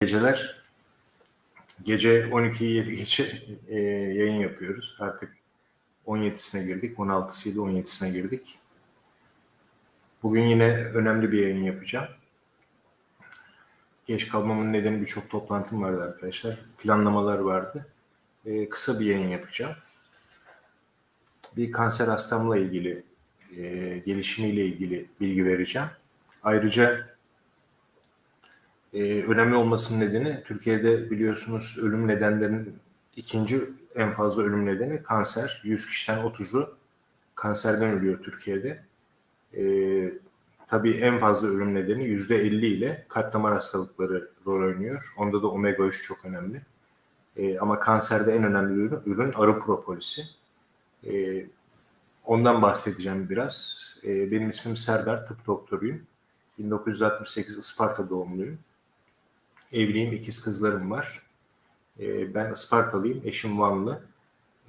geceler. Gece 12'yi 7 geçe e, yayın yapıyoruz. Artık 17'sine girdik. 16'sıydı 17'sine girdik. Bugün yine önemli bir yayın yapacağım. Geç kalmamın nedeni birçok toplantım vardı arkadaşlar. Planlamalar vardı. E, kısa bir yayın yapacağım. Bir kanser hastamla ilgili, e, gelişimiyle ilgili bilgi vereceğim. Ayrıca e, önemli olmasının nedeni Türkiye'de biliyorsunuz ölüm nedenlerinin ikinci en fazla ölüm nedeni kanser. 100 kişiden 30'u kanserden ölüyor Türkiye'de. E, tabii en fazla ölüm nedeni %50 ile kalp damar hastalıkları rol oynuyor. Onda da omega 3 çok önemli. E, ama kanserde en önemli ürün, ürün arı propolisi. E, ondan bahsedeceğim biraz. E, benim ismim Serdar, tıp doktoruyum. 1968 Isparta doğumluyum. Evliyim, ikiz kızlarım var. E, ben Ispartalıyım, eşim Vanlı.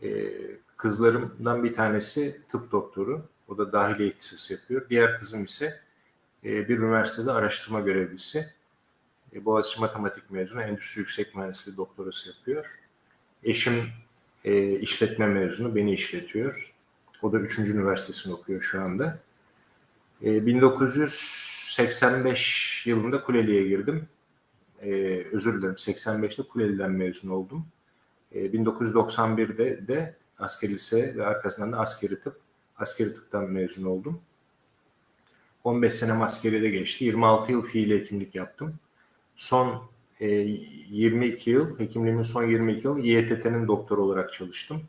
E, kızlarımdan bir tanesi tıp doktoru. O da dahiliye ihtisası yapıyor. Diğer kızım ise e, bir üniversitede araştırma görevlisi. E, Boğaziçi Matematik mezunu, Endüstri Yüksek Mühendisliği doktorası yapıyor. Eşim e, işletme mezunu, beni işletiyor. O da 3. üniversitesini okuyor şu anda. E, 1985 yılında Kuleli'ye girdim. E, özür dilerim, 85'te Kuleli'den mezun oldum. E, 1991'de de askeri lise ve arkasından da askeri tıp, askeri tıptan mezun oldum. 15 sene askeride geçti. 26 yıl fiili hekimlik yaptım. Son e, 22 yıl, hekimliğimin son 22 yıl İETT'nin doktoru olarak çalıştım.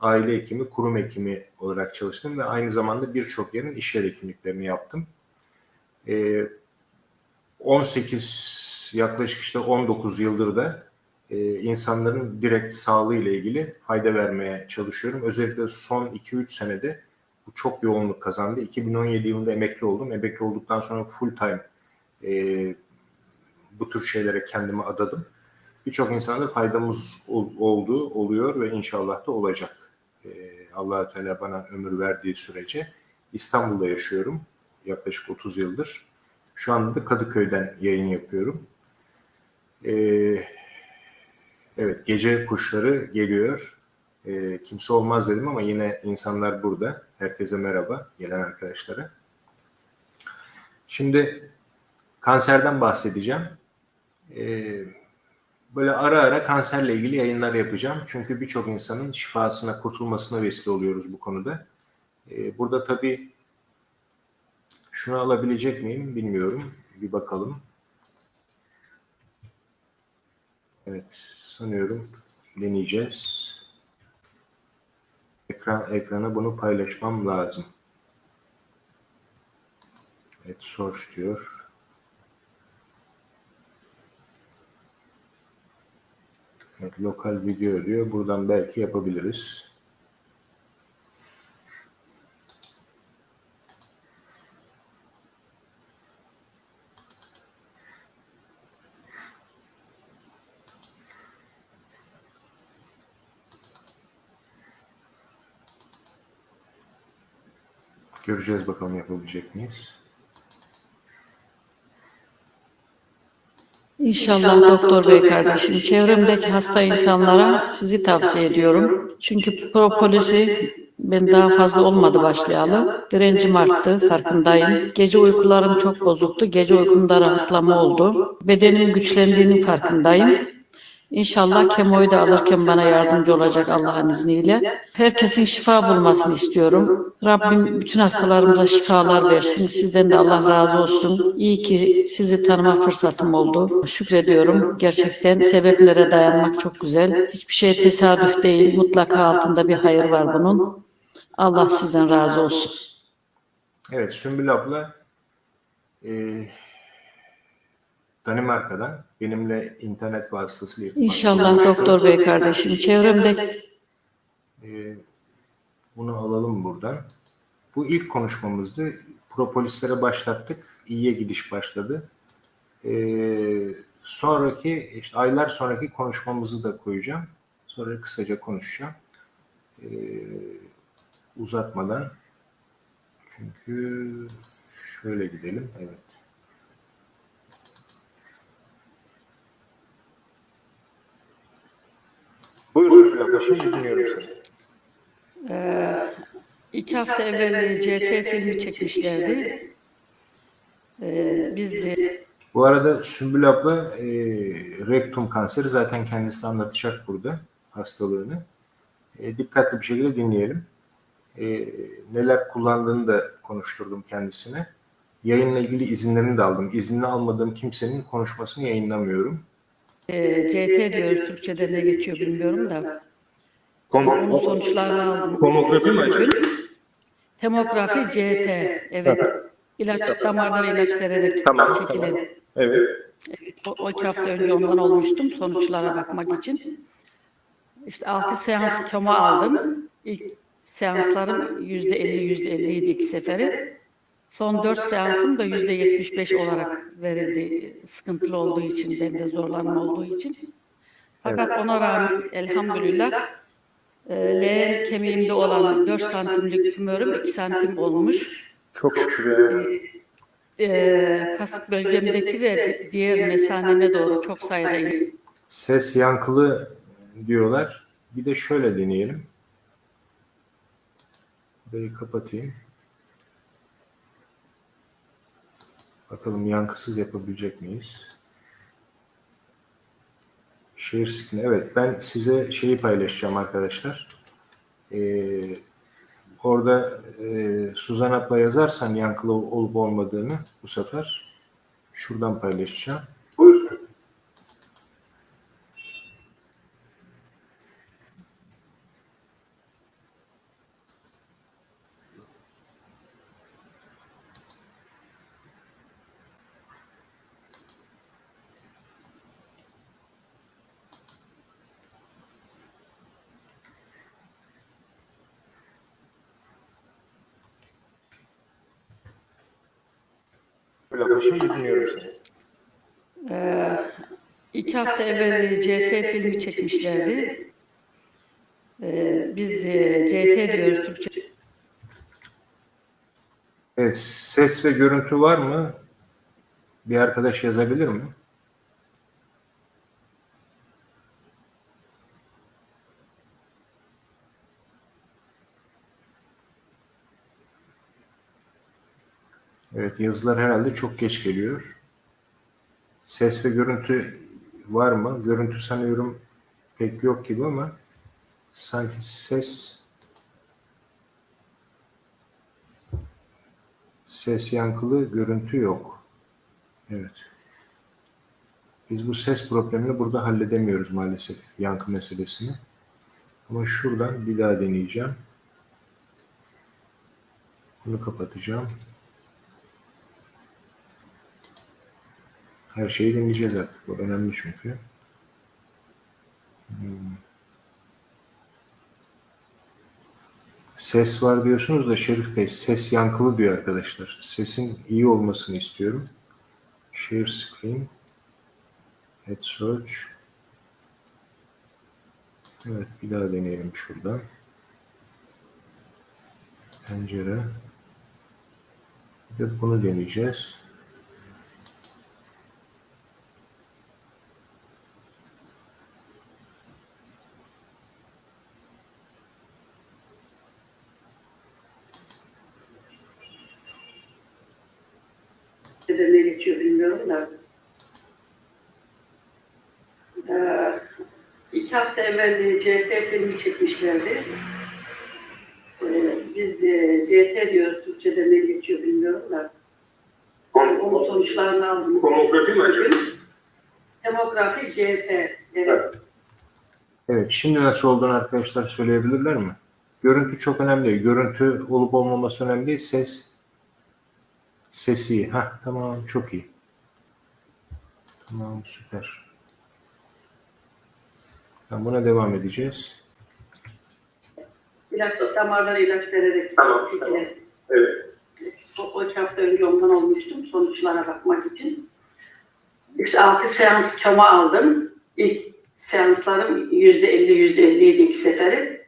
Aile hekimi, kurum hekimi olarak çalıştım ve aynı zamanda birçok yerin işler hekimliklerini yaptım. E, 18 yaklaşık işte 19 yıldır da e, insanların direkt sağlığı ile ilgili fayda vermeye çalışıyorum. Özellikle son 2-3 senede bu çok yoğunluk kazandı. 2017 yılında emekli oldum. Emekli olduktan sonra full time e, bu tür şeylere kendimi adadım. Birçok insana da faydamız ol, oldu, oluyor ve inşallah da olacak. E, allah Teala bana ömür verdiği sürece İstanbul'da yaşıyorum yaklaşık 30 yıldır. Şu anda da Kadıköy'den yayın yapıyorum. E, evet, gece kuşları geliyor. E, kimse olmaz dedim ama yine insanlar burada. Herkese merhaba, gelen arkadaşlara. Şimdi kanserden bahsedeceğim. Ee, böyle ara ara kanserle ilgili yayınlar yapacağım. Çünkü birçok insanın şifasına, kurtulmasına vesile oluyoruz bu konuda. Ee, burada tabii şunu alabilecek miyim bilmiyorum. Bir bakalım. Evet, sanıyorum deneyeceğiz. Ekran, ekrana bunu paylaşmam lazım. Evet, source diyor. Evet, lokal video diyor. Buradan belki yapabiliriz. Göreceğiz bakalım yapabilecek miyiz? İnşallah doktor bey kardeşim. Çevremdeki hasta insanlara sizi tavsiye ediyorum. Çünkü propolisi ben daha fazla olmadı başlayalı. Direncim arttı, farkındayım. Gece uykularım çok bozuktu. Gece uykumda rahatlama oldu. Bedenimin güçlendiğinin farkındayım. İnşallah kemoyu da alırken bana yardımcı olacak Allah'ın izniyle. Herkesin şifa bulmasını istiyorum. Rabbim bütün hastalarımıza şifalar versin. Sizden de Allah razı olsun. İyi ki sizi tanıma fırsatım oldu. Şükrediyorum. Gerçekten sebeplere dayanmak çok güzel. Hiçbir şey tesadüf değil. Mutlaka altında bir hayır var bunun. Allah sizden razı olsun. Evet, Sümbül abla e, Danimarka'dan benimle internet vasıtasıyla irtibat İnşallah doktor bey kardeşim. Çevremde Ee, bunu alalım buradan. Bu ilk konuşmamızdı. Propolislere başlattık. İyiye gidiş başladı. Ee, sonraki, işte aylar sonraki konuşmamızı da koyacağım. Sonra kısaca konuşacağım. Ee, uzatmadan. Çünkü şöyle gidelim. Evet. Şimdi dinliyorum seni. Ee, iki hafta evvel CT filmi çekmişlerdi. Ee, biz de Bu arada Sümbül abla e, rektum kanseri zaten kendisi anlatacak burada hastalığını. E, dikkatli bir şekilde dinleyelim. E, neler kullandığını da konuşturdum kendisine. Yayınla ilgili izinlerini de aldım. İznini almadığım kimsenin konuşmasını yayınlamıyorum. e, CT diyoruz Türkçe'de ne geçiyor bilmiyorum da. Kom Onun sonuçlarını aldım. Tomografi mi acaba? Temografi CT. Evet. İlaç damardan ilaç vererek Tamam, çekilen. Evet. O, o iki hafta önce ondan olmuştum sonuçlara bakmak için. İşte altı seans koma aldım. İlk seanslarım yüzde elli yüzde elliydi iki seferi. Son dört seansım da yüzde yetmiş beş olarak verildi. Sıkıntılı olduğu için, bende zorlanma olduğu için. Fakat ona rağmen elhamdülillah leğen kemiğimde olan 4 santimlik tümörüm 2 santim olmuş. Çok şükür ya. E, kasık bölgemdeki ve diğer mesaneme doğru çok sayıda Ses yankılı diyorlar. Bir de şöyle deneyelim. Burayı kapatayım. Bakalım yankısız yapabilecek miyiz? Şehir sıkını. Evet ben size şeyi paylaşacağım arkadaşlar. Ee, orada e, Suzan abla yazarsan yankılı olup olmadığını bu sefer şuradan paylaşacağım. Abla şimdi dinliyorum seni. Ee, iki hafta evvel CT filmi çekmişlerdi. Ee, biz de CT diyoruz Türkçe. Evet, ses ve görüntü var mı? Bir arkadaş yazabilir mi? Evet, yazılar herhalde çok geç geliyor. Ses ve görüntü var mı? Görüntü sanıyorum pek yok gibi ama sanki ses Ses yankılı, görüntü yok. Evet. Biz bu ses problemini burada halledemiyoruz maalesef, yankı meselesini. Ama şuradan bir daha deneyeceğim. Bunu kapatacağım. Her şeyi deneyeceğiz artık. Bu önemli çünkü. Hmm. Ses var diyorsunuz da Şerif Bey ses yankılı diyor arkadaşlar. Sesin iyi olmasını istiyorum. Share screen. Head search. Evet bir daha deneyelim şuradan. Pencere. Bir de bunu deneyeceğiz. Ne geçiyor bilmiyorum da. Ee, iki hafta evvel CT filmi çekmişlerdi. Ee, biz de CT diyoruz Türkçe'de ne geçiyor bilmiyorum da. Onun sonuçlarını aldım. Tomografi mi acaba? Demografi CT. Evet. Evet şimdi nasıl olduğunu arkadaşlar söyleyebilirler mi? Görüntü çok önemli değil. Görüntü olup olmaması önemli değil. Ses Sesi iyi. Heh, tamam çok iyi. Tamam süper. Tamam, buna devam edeceğiz. İlaç, damarlara ilaç vererek Tamam, çekilen. Evet. O, o iki hafta önce ondan olmuştum sonuçlara bakmak için. İşte altı seans koma aldım. İlk seanslarım yüzde elli, yüzde elliydi iki seferi.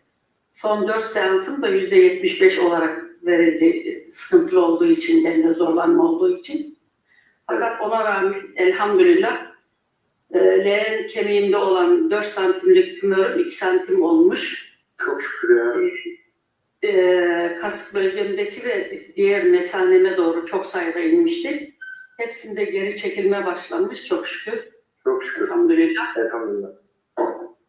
Son dört seansım da yüzde yetmiş beş olarak verildi. Sıkıntılı olduğu için, bende zorlanma olduğu için. Fakat ona rağmen elhamdülillah e, leğen kemiğimde olan 4 santimlik tümörüm 2 santim olmuş. Çok şükür ya. E, kasık bölgemdeki ve diğer mesaneme doğru çok sayıda inmişti. Hepsinde geri çekilme başlanmış çok şükür. Çok şükür. Elhamdülillah. Elhamdülillah.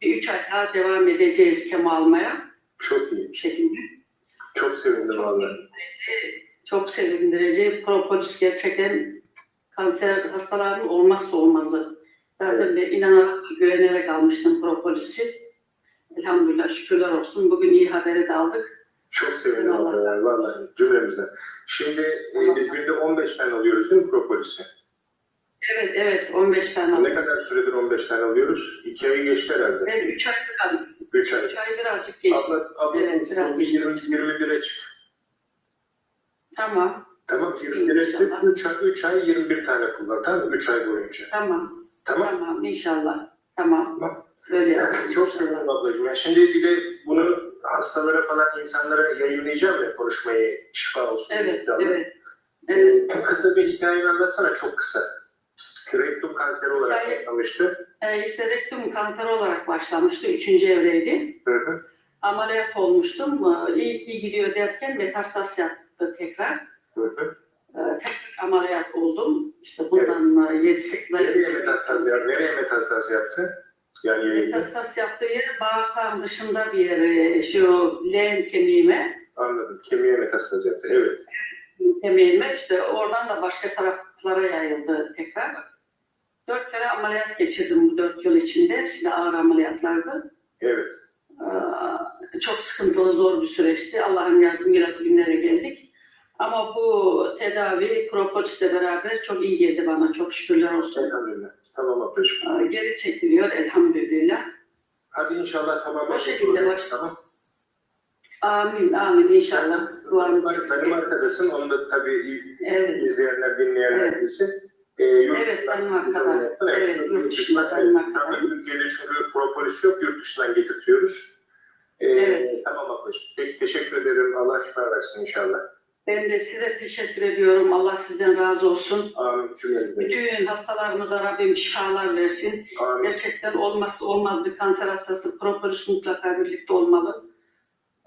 Bir üç ay daha devam edeceğiz kemo almaya Çok iyi. bu şekilde. Çok sevindim Çok sevindirici, çok sevindirici. Propolis gerçekten kanser hastaların olmazsa olmazı. Zaten ben inanarak, güvenerek almıştım propolisi. Elhamdülillah şükürler olsun. Bugün iyi haberi de aldık. Çok sevindim Allah. vallahi, vallahi cümlemizden. Şimdi e, biz günde 15 tane alıyoruz değil mi propolisi? Evet, evet 15 tane Ne aldık. kadar süredir 15 tane alıyoruz? 2 ayı geçti herhalde. Ben 3 aylık aldım. 3 ay. 3 ay birazcık geçti. Abla, abla Evet, biraz. bir 20, 21'e çık. Tamam, Tamam 21'e çık. İnşallah. 3 ay, 3 ay 21 tane kullan. Tamam mı? 3 ay boyunca. tamam, Tamam. tamam inşallah. Tamam, Tamam. öyle. Çok sevindim ablacığım. Ya şimdi bir de bunu hastalara falan insanlara yayınlayacağım ya konuşmayı. Şifa olsun. Evet, evet. Evet. Ee, kısa bir hikayeni anlatsana çok kısa. Rektum kanseri olarak Hikaye- başlamıştı. E, isterektum kanser olarak başlamıştı. Üçüncü evreydi. Hı hı. Ameliyat olmuştum. Ee, İyi, iyi gidiyor derken metastaz yaptı tekrar. Hı hı. Tekrar ameliyat oldum. İşte bundan e, 7-8 ay Nereye metastaz yaptı? Nereye metastaz yaptı? Yani. Metastaz yaptığı yer bağırsağın dışında bir yere, şu leğen kemiğime, Anladım. Kemiğe metastaz yaptı. Evet. kemiğime işte oradan da başka taraflara yayıldı tekrar. Dört kere ameliyat geçirdim bu dört yıl içinde. Hepsi de ağır ameliyatlardı. Evet. Ee, çok sıkıntılı, zor bir süreçti. Allah'ın yardımıyla günlere geldik. Ama bu tedavi propolisle beraber çok iyi geldi bana. Çok şükürler olsun. Elhamdülillah. Tamam ablacığım. Ee, Geri çekiliyor elhamdülillah. Hadi inşallah tamam. O şekilde baş- Tamam. Amin, amin inşallah. Duamız Benim, arkadaşım, onu da tabii Evet, izleyenler, dinleyenler Evet. bilsin. Ee, yurt Evet, benim arkadaşım. Evet, yurt dışında benim arkadaşım. Türkiye'de çünkü propolis yok, yurt dışından getirtiyoruz. Ee, Evet. Tamam ablacığım. Peki teşekkür ederim. Allah şifa versin inşallah. ben de size teşekkür ediyorum. Allah sizden razı olsun. Amin. Cümlemize. Bütün hastalarımıza Rabbim şifalar versin. Amin. Gerçekten olmazsa olmaz bir kanser hastası propolis mutlaka birlikte olmalı.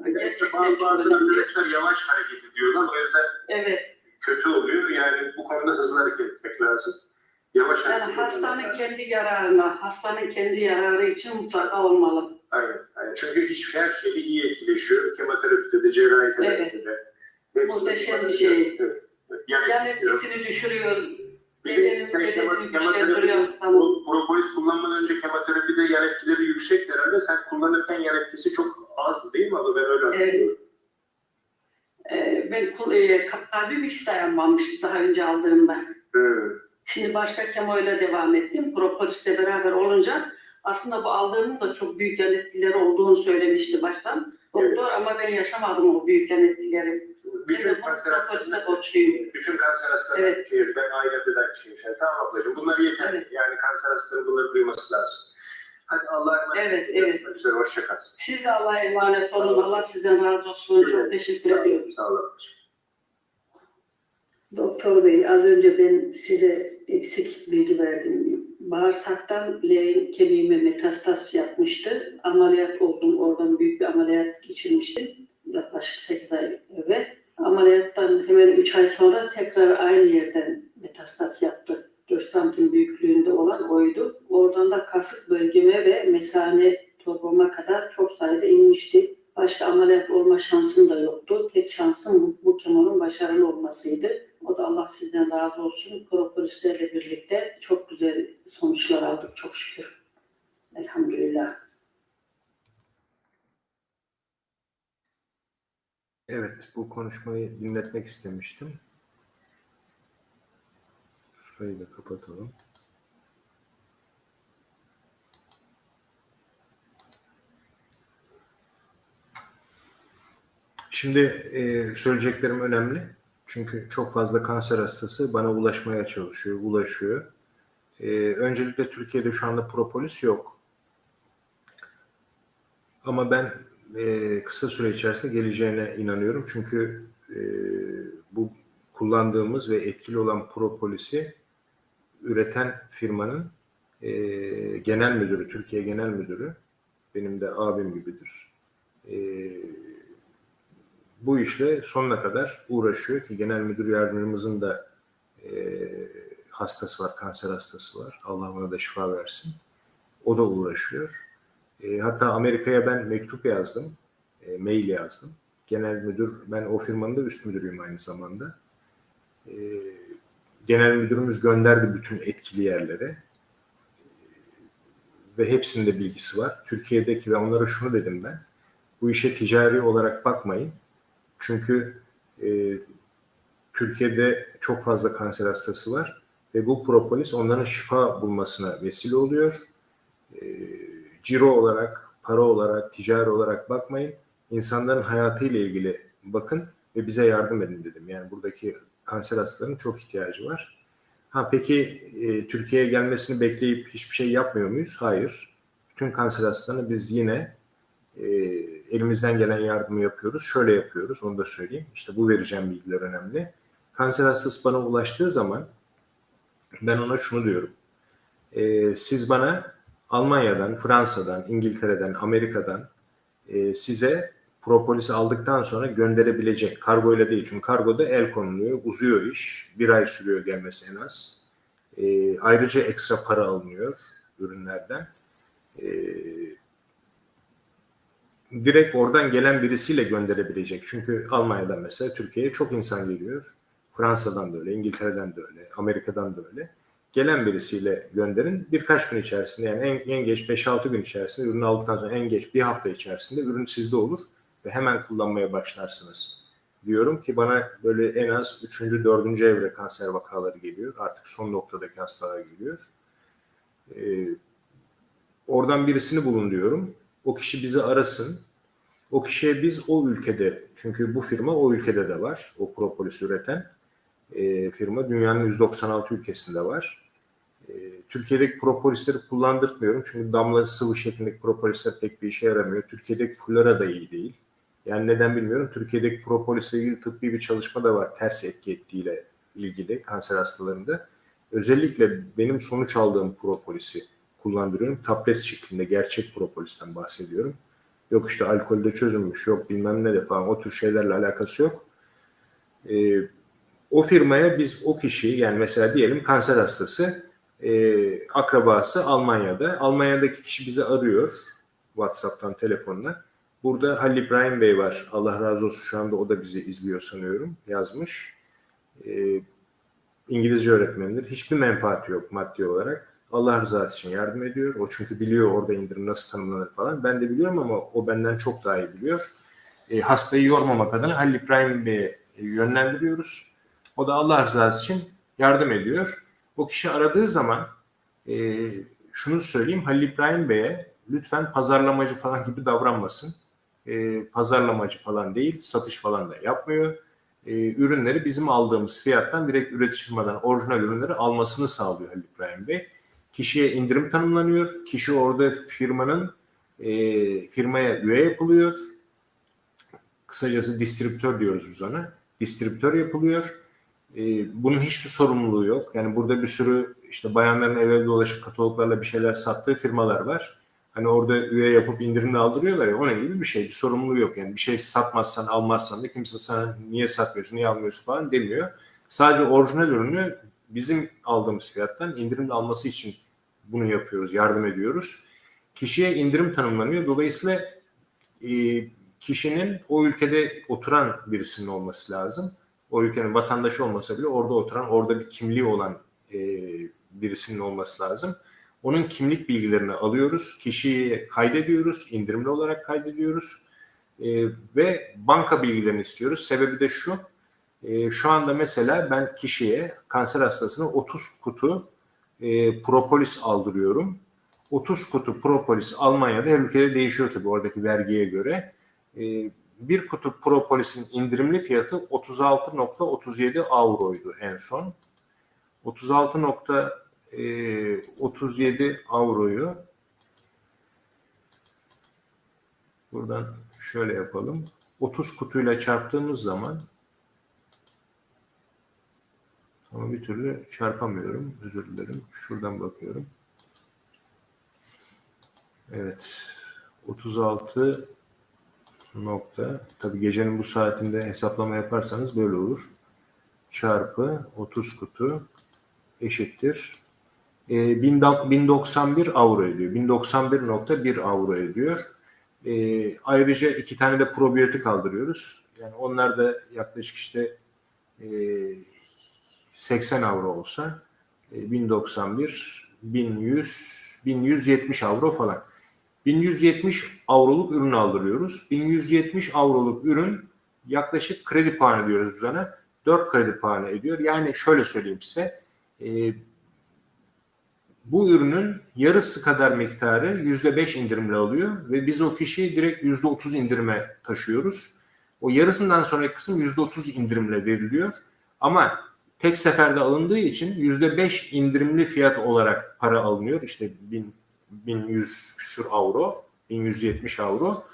Bazı, çok bazı önemli. arkadaşlar yavaş hareket ediyorlar. O yüzden Evet, kötü oluyor. Yani bu konuda hızlı hareket etmek lazım. Yavaş yani hareket hastanın lazım. kendi yararına, hastanın kendi yararı için mutlaka olmalı. Aynen, aynen. Çünkü hiç her şeyi iyi etkileşiyor. Kemoterapide de, cerrahi terapide de. Muhteşem bir şey. Evet. Yani, Yani etkisini düşürüyor. Bir de sen güçlendiriyor kemoterapi, propolis kullanmadan önce kemoterapide yan etkileri yüksek herhalde. Sen kullanırken yan etkisi çok az değil mi? Abi ben öyle hatırlıyorum. Ee, ben kul- e, kalbim hiç dayanmamıştı daha önce aldığımda. Hı. Şimdi başka kemoyla devam ettim. Propolisle beraber olunca aslında bu aldığımın da çok büyük yan etkileri olduğunu söylemişti baştan. Doktor ama ben yaşamadım o büyük yan etkileri. Ben Bütün bu kanser propolisle hastaları, borçluyum. bütün kanser hastaları Evet. şey, ben ailemde de aynı şeyim. Yani, tamam ablacığım bunlar yeter. Evet. Yani kanser hastaları bunları duyması lazım. Hadi Allah'a emanet Evet, olun. evet. Üzere. Hoşça kal. Siz de Allah'a emanet olun. Allah sizden razı olsun. Çok teşekkür Sağ ediyorum. Sağ olun. Doktor Bey, az önce ben size eksik bilgi verdim. Bağırsaktan leğen kemiğime metastaz yapmıştı. Ameliyat oldum. Oradan büyük bir ameliyat geçirmiştim. Yaklaşık 8 ay evvel. Ameliyattan hemen 3 ay sonra tekrar aynı yerden metastaz yaptı. 4 santim büyüklüğünde olan oydu. Oradan da kasık bölgeme ve mesane torbama kadar çok sayıda inmişti. Başka ameliyat olma şansım da yoktu. Tek şansım bu, bu kemonun başarılı olmasıydı. O da Allah sizden razı olsun. Propolislerle birlikte çok güzel sonuçlar aldık çok şükür. Elhamdülillah. Evet, bu konuşmayı dinletmek istemiştim. Şurayı da kapatalım. Şimdi e, söyleyeceklerim önemli. Çünkü çok fazla kanser hastası bana ulaşmaya çalışıyor, ulaşıyor. E, öncelikle Türkiye'de şu anda propolis yok. Ama ben e, kısa süre içerisinde geleceğine inanıyorum. Çünkü e, bu kullandığımız ve etkili olan propolisi üreten firmanın e, genel müdürü, Türkiye Genel Müdürü, benim de abim gibidir. Bu işle sonuna kadar uğraşıyor ki genel müdür yardımcımızın da e, hastası var, kanser hastası var. Allah ona da şifa versin. O da uğraşıyor. E, hatta Amerika'ya ben mektup yazdım, e, mail yazdım. Genel müdür, ben o firmanın da üst müdürüyüm aynı zamanda. E, genel müdürümüz gönderdi bütün etkili yerlere ve hepsinde bilgisi var. Türkiye'deki ve onlara şunu dedim ben. Bu işe ticari olarak bakmayın. Çünkü e, Türkiye'de çok fazla kanser hastası var ve bu propolis onların şifa bulmasına vesile oluyor. E, ciro olarak, para olarak, ticari olarak bakmayın. İnsanların hayatıyla ilgili bakın ve bize yardım edin dedim. Yani buradaki kanser hastalarının çok ihtiyacı var. Ha peki e, Türkiye'ye gelmesini bekleyip hiçbir şey yapmıyor muyuz? Hayır. Bütün kanser hastalarını biz yine e, elimizden gelen yardımı yapıyoruz. Şöyle yapıyoruz, onu da söyleyeyim. İşte bu vereceğim bilgiler önemli. Kanser hastası bana ulaştığı zaman ben ona şunu diyorum. E, siz bana Almanya'dan, Fransa'dan, İngiltere'den, Amerika'dan e, size propolis aldıktan sonra gönderebilecek. Kargoyla değil. Çünkü kargoda el konuluyor. Uzuyor iş. Bir ay sürüyor gelmesi en az. E, ayrıca ekstra para alınıyor ürünlerden. E, direkt oradan gelen birisiyle gönderebilecek. Çünkü Almanya'dan mesela Türkiye'ye çok insan geliyor. Fransa'dan da öyle, İngiltere'den de öyle, Amerika'dan da öyle. Gelen birisiyle gönderin. Birkaç gün içerisinde yani en, en geç 5-6 gün içerisinde ürünü aldıktan sonra en geç bir hafta içerisinde ürün sizde olur ve hemen kullanmaya başlarsınız diyorum ki bana böyle en az 3. 4. evre kanser vakaları geliyor. Artık son noktadaki hastalar geliyor. Ee, oradan birisini bulun diyorum. O kişi bizi arasın. O kişiye biz o ülkede, çünkü bu firma o ülkede de var. O propolis üreten e, firma dünyanın 196 ülkesinde var. E, Türkiye'deki propolisleri kullandırtmıyorum. Çünkü damla sıvı şeklindeki propolisler pek bir işe yaramıyor. Türkiye'deki fulara da iyi değil. Yani neden bilmiyorum. Türkiye'deki propolisle ilgili tıbbi bir çalışma da var. Ters etki ettiğiyle ilgili kanser hastalarında. Özellikle benim sonuç aldığım propolisi kullandırıyorum. Tablet şeklinde gerçek propolisten bahsediyorum. Yok işte alkolde çözülmüş, yok bilmem ne de falan o tür şeylerle alakası yok. Ee, o firmaya biz o kişiyi yani mesela diyelim kanser hastası e, akrabası Almanya'da. Almanya'daki kişi bizi arıyor WhatsApp'tan telefonla. Burada Halil İbrahim Bey var. Allah razı olsun şu anda o da bizi izliyor sanıyorum. Yazmış. Ee, İngilizce öğretmenidir. Hiçbir menfaati yok maddi olarak. Allah rızası için yardım ediyor. O çünkü biliyor orada indirim nasıl tanımlanır falan. Ben de biliyorum ama o benden çok daha iyi biliyor. E, hastayı yormamak adına Halil İbrahim Bey'e yönlendiriyoruz. O da Allah rızası için yardım ediyor. O kişi aradığı zaman e, şunu söyleyeyim Halil İbrahim Bey'e lütfen pazarlamacı falan gibi davranmasın. E, pazarlamacı falan değil, satış falan da yapmıyor. E, ürünleri bizim aldığımız fiyattan direkt üretici firmadan orijinal ürünleri almasını sağlıyor Halil İbrahim Bey. Kişiye indirim tanımlanıyor. Kişi orada firmanın e, firmaya üye yapılıyor. Kısacası distribütör diyoruz biz ona. Distribütör yapılıyor. E, bunun hiçbir sorumluluğu yok. Yani burada bir sürü işte bayanların eve dolaşıp kataloglarla bir şeyler sattığı firmalar var. Hani orada üye yapıp indirimle aldırıyorlar ya onun gibi bir şey. Bir sorumluluğu yok. Yani bir şey satmazsan almazsan da kimse sana niye satmıyorsun, niye almıyorsun falan demiyor. Sadece orijinal ürünü bizim aldığımız fiyattan indirimle alması için bunu yapıyoruz, yardım ediyoruz. Kişiye indirim tanımlanıyor. Dolayısıyla e, kişinin o ülkede oturan birisinin olması lazım. O ülkenin vatandaşı olmasa bile orada oturan, orada bir kimliği olan e, birisinin olması lazım. Onun kimlik bilgilerini alıyoruz, kişiyi kaydediyoruz, indirimli olarak kaydediyoruz e, ve banka bilgilerini istiyoruz. Sebebi de şu, şu anda mesela ben kişiye, kanser hastasına 30 kutu e, propolis aldırıyorum. 30 kutu propolis Almanya'da her ülkede değişiyor tabii oradaki vergiye göre. E, bir kutu propolisin indirimli fiyatı 36.37 avroydu en son. 36.37 avroyu buradan şöyle yapalım. 30 kutuyla çarptığımız zaman ama bir türlü çarpamıyorum. Özür dilerim. Şuradan bakıyorum. Evet. 36 nokta. Tabii gecenin bu saatinde hesaplama yaparsanız böyle olur. Çarpı 30 kutu eşittir. E, 1091 avro ediyor. 1091.1 avro ediyor. E, ayrıca iki tane de probiyotik aldırıyoruz. Yani onlar da yaklaşık işte e, 80 avro olsa e, 1091, 1100, 1170 avro falan. 1170 avroluk ürün aldırıyoruz. 1170 avroluk ürün yaklaşık kredi puanı diyoruz biz ona. 4 kredi puanı ediyor. Yani şöyle söyleyeyim size. e, bu ürünün yarısı kadar miktarı %5 indirimle alıyor ve biz o kişiyi direkt %30 indirime taşıyoruz. O yarısından sonraki kısım %30 indirimle veriliyor. Ama tek seferde alındığı için %5 indirimli fiyat olarak para alınıyor. İşte 1000, 1100 küsur avro, 1170 avro.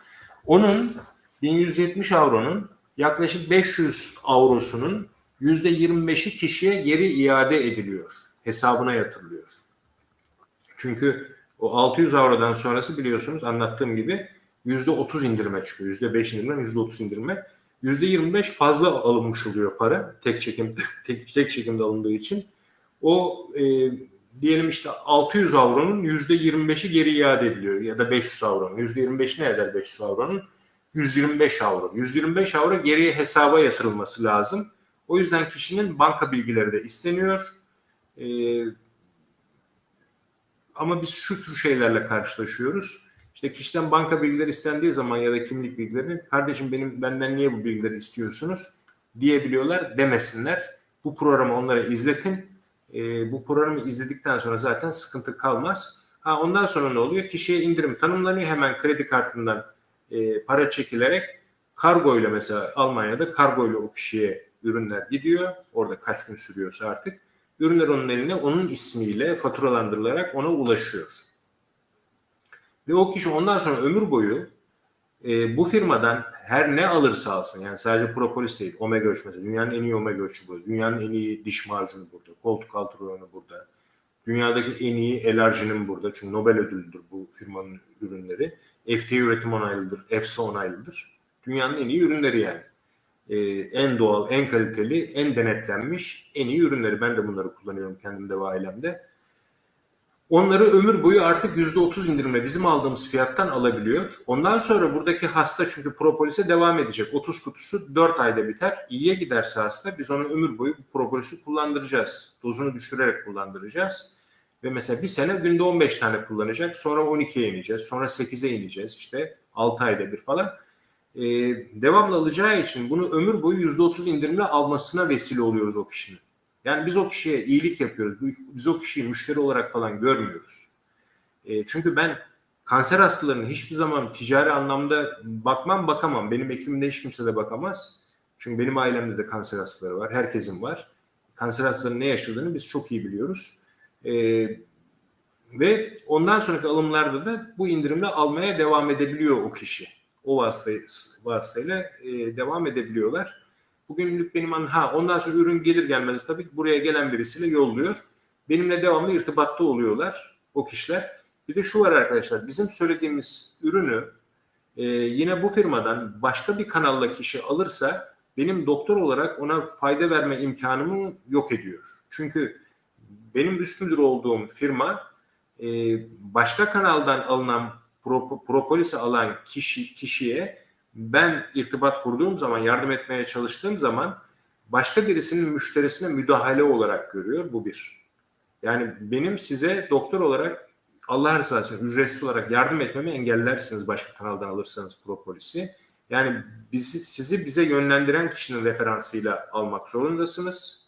Onun 1170 avronun yaklaşık 500 avrosunun %25'i kişiye geri iade ediliyor. Hesabına yatırılıyor. Çünkü o 600 avrodan sonrası biliyorsunuz anlattığım gibi %30 indirime çıkıyor. %5 indirime, %30 indirime. %25 fazla alınmış oluyor para tek çekim tek, tek çekimde alındığı için. O e, diyelim işte 600 avronun %25'i geri iade ediliyor ya da 500 avronun. %25 ne eder 500 avronun? 125 avro. 125 avro geriye hesaba yatırılması lazım. O yüzden kişinin banka bilgileri de isteniyor. E, ama biz şu tür şeylerle karşılaşıyoruz. İşte kişiden banka bilgileri istendiği zaman ya da kimlik bilgileri kardeşim benim benden niye bu bilgileri istiyorsunuz diyebiliyorlar demesinler. Bu programı onlara izletin. E, bu programı izledikten sonra zaten sıkıntı kalmaz. Ha, ondan sonra ne oluyor? Kişiye indirim tanımlanıyor. Hemen kredi kartından e, para çekilerek kargo ile mesela Almanya'da kargo ile o kişiye ürünler gidiyor. Orada kaç gün sürüyorsa artık. Ürünler onun eline onun ismiyle faturalandırılarak ona ulaşıyor. Ve o kişi ondan sonra ömür boyu e, bu firmadan her ne alırsa alsın yani sadece propolis değil omega 3 mesela dünyanın en iyi omega 3'ü burada. Dünyanın en iyi diş macunu burada. Koltuk altı rayonu burada. Dünyadaki en iyi elarjinin burada. Çünkü Nobel ödüllüdür bu firmanın ürünleri. FDA üretim onaylıdır. EFSA onaylıdır. Dünyanın en iyi ürünleri yani. Ee, en doğal, en kaliteli, en denetlenmiş en iyi ürünleri. Ben de bunları kullanıyorum kendimde ve ailemde. Onları ömür boyu artık %30 indirimle bizim aldığımız fiyattan alabiliyor. Ondan sonra buradaki hasta çünkü propolise devam edecek. 30 kutusu 4 ayda biter. İyiye giderse hasta biz ona ömür boyu bu propolisi kullandıracağız. Dozunu düşürerek kullandıracağız. Ve mesela bir sene günde 15 tane kullanacak. Sonra 12'ye ineceğiz. Sonra 8'e ineceğiz. İşte 6 ayda bir falan. Ee, devamlı alacağı için bunu ömür boyu %30 indirimle almasına vesile oluyoruz o kişinin. Yani biz o kişiye iyilik yapıyoruz. Biz o kişiyi müşteri olarak falan görmüyoruz. E, çünkü ben kanser hastalarının hiçbir zaman ticari anlamda bakmam bakamam. Benim ekibimde hiç kimse de bakamaz. Çünkü benim ailemde de kanser hastaları var. Herkesin var. Kanser hastalarının ne yaşadığını biz çok iyi biliyoruz. E, ve ondan sonraki alımlarda da bu indirimle almaya devam edebiliyor o kişi. O vasıtayla, vasıtayla e, devam edebiliyorlar. Bugünlük benim an ha ondan sonra ürün gelir gelmez tabii ki buraya gelen birisiyle yolluyor. Benimle devamlı irtibatta oluyorlar o kişiler. Bir de şu var arkadaşlar bizim söylediğimiz ürünü e, yine bu firmadan başka bir kanalla kişi alırsa benim doktor olarak ona fayda verme imkanımı yok ediyor. Çünkü benim üst müdür olduğum firma e, başka kanaldan alınan pro, propolisi alan kişi kişiye ben irtibat kurduğum zaman, yardım etmeye çalıştığım zaman başka birisinin müşterisine müdahale olarak görüyor. Bu bir. Yani benim size doktor olarak Allah rızası ücretsiz olarak yardım etmemi engellersiniz başka kanaldan alırsanız propolisi. Yani bizi, sizi bize yönlendiren kişinin referansıyla almak zorundasınız.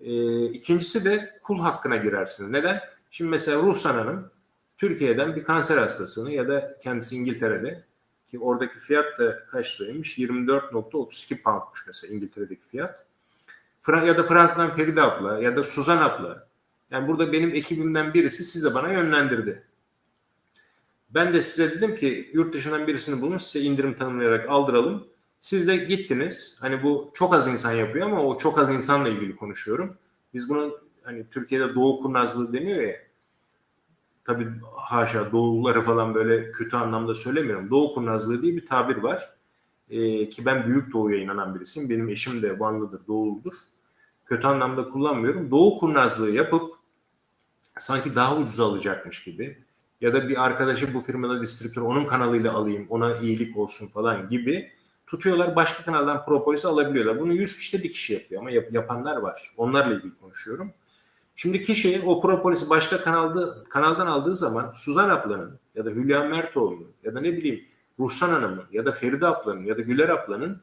Ee, ikincisi de kul hakkına girersiniz. Neden? Şimdi mesela Ruhsan Hanım Türkiye'den bir kanser hastasını ya da kendisi İngiltere'de ki oradaki fiyat da kaç liraymış? 24.32 poundmuş mesela İngiltere'deki fiyat. Ya da Fransa'dan Feride abla ya da Suzan abla. Yani burada benim ekibimden birisi size bana yönlendirdi. Ben de size dedim ki yurt dışından birisini bulun size indirim tanımlayarak aldıralım. Siz de gittiniz. Hani bu çok az insan yapıyor ama o çok az insanla ilgili konuşuyorum. Biz bunu hani Türkiye'de doğu kurnazlığı deniyor ya tabii haşa doğulları falan böyle kötü anlamda söylemiyorum. Doğu kurnazlığı diye bir tabir var. Ee, ki ben büyük doğuya inanan birisiyim. Benim eşim de Vanlıdır, doğuludur. Kötü anlamda kullanmıyorum. Doğu kurnazlığı yapıp sanki daha ucuz alacakmış gibi ya da bir arkadaşı bu firmada distribütör onun kanalıyla alayım ona iyilik olsun falan gibi tutuyorlar başka kanaldan propolis alabiliyorlar. Bunu 100 kişide bir kişi yapıyor ama yap- yapanlar var. Onlarla ilgili konuşuyorum. Şimdi kişi o propolis başka kanalda, kanaldan aldığı zaman Suzan ablanın ya da Hülya Mertoğlu'nun ya da ne bileyim Ruhsan Hanım'ın ya da Feride ablanın ya da Güler ablanın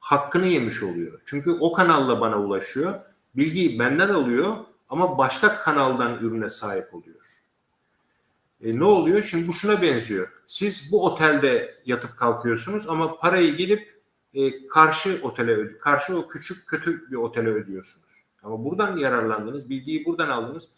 hakkını yemiş oluyor. Çünkü o kanalla bana ulaşıyor. Bilgiyi benden alıyor ama başka kanaldan ürüne sahip oluyor. E, ne oluyor? Şimdi bu şuna benziyor. Siz bu otelde yatıp kalkıyorsunuz ama parayı gidip e, karşı otele karşı o küçük kötü bir otele ödüyorsunuz. Ama buradan yararlandınız, bilgiyi buradan aldınız.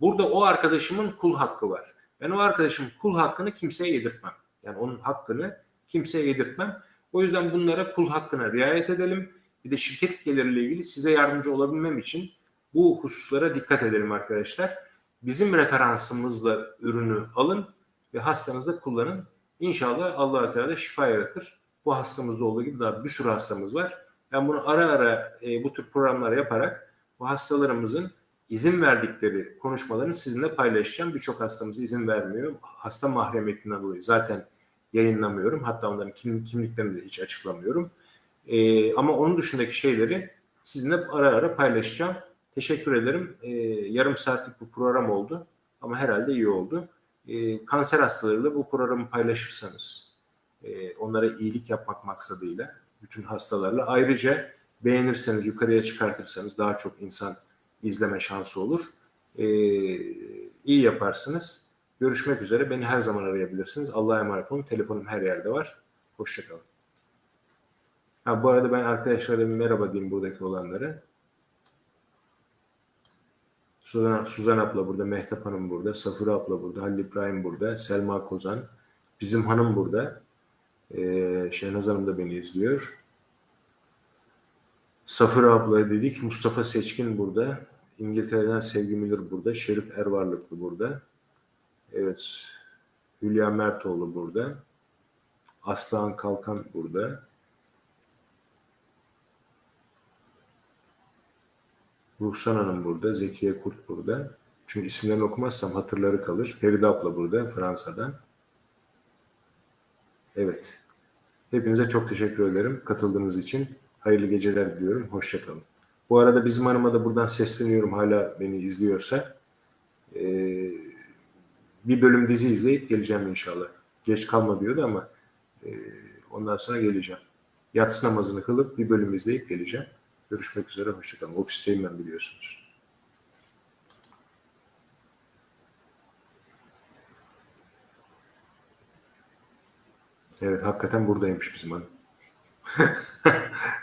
Burada o arkadaşımın kul hakkı var. Ben o arkadaşımın kul hakkını kimseye yedirtmem. Yani onun hakkını kimseye yedirtmem. O yüzden bunlara kul hakkına riayet edelim. Bir de şirket gelirleriyle ilgili size yardımcı olabilmem için bu hususlara dikkat edelim arkadaşlar. Bizim referansımızla ürünü alın ve hastanızda kullanın. İnşallah allah Teala şifa yaratır. Bu hastamızda olduğu gibi daha bir sürü hastamız var. Ben bunu ara ara e, bu tür programlar yaparak bu hastalarımızın izin verdikleri konuşmalarını sizinle paylaşacağım. Birçok hastamız izin vermiyor. Hasta mahremiyetinden dolayı zaten yayınlamıyorum. Hatta onların kim, kimliklerini de hiç açıklamıyorum. E, ama onun dışındaki şeyleri sizinle ara ara paylaşacağım. Teşekkür ederim. E, yarım saatlik bu program oldu ama herhalde iyi oldu. E, kanser hastalarıyla bu programı paylaşırsanız, e, onlara iyilik yapmak maksadıyla bütün hastalarla ayrıca beğenirseniz, yukarıya çıkartırsanız daha çok insan izleme şansı olur. E, iyi yaparsınız. Görüşmek üzere. Beni her zaman arayabilirsiniz. Allah'a emanet olun. Telefonum her yerde var. Hoşçakalın. Ha, bu arada ben arkadaşlara bir merhaba diyeyim buradaki olanlara. Suzan, Suzan abla burada, Mehtap Hanım burada, Safura abla burada, Halil İbrahim burada, Selma Kozan, bizim hanım burada. Ee, Şehnaz Hanım da beni izliyor. Safura abla dedik, Mustafa Seçkin burada, İngiltere'den Sevgi Müller burada, Şerif Ervarlıklı burada. Evet, Hülya Mertoğlu burada. Aslan Kalkan burada. Ruhsan Hanım burada, Zekiye Kurt burada. Çünkü isimlerini okumazsam hatırları kalır. Feride abla burada, Fransa'dan. Evet. Hepinize çok teşekkür ederim katıldığınız için. Hayırlı geceler diliyorum. Hoşçakalın. Bu arada bizim hanıma da buradan sesleniyorum hala beni izliyorsa. Ee, bir bölüm dizi izleyip geleceğim inşallah. Geç kalma diyordu ama e, ondan sonra geleceğim. Yatsı namazını kılıp bir bölüm izleyip geleceğim. Görüşmek üzere. Hoşçakalın. Ofisteyim ben biliyorsunuz. Evet hakikaten buradaymış bizim hanım.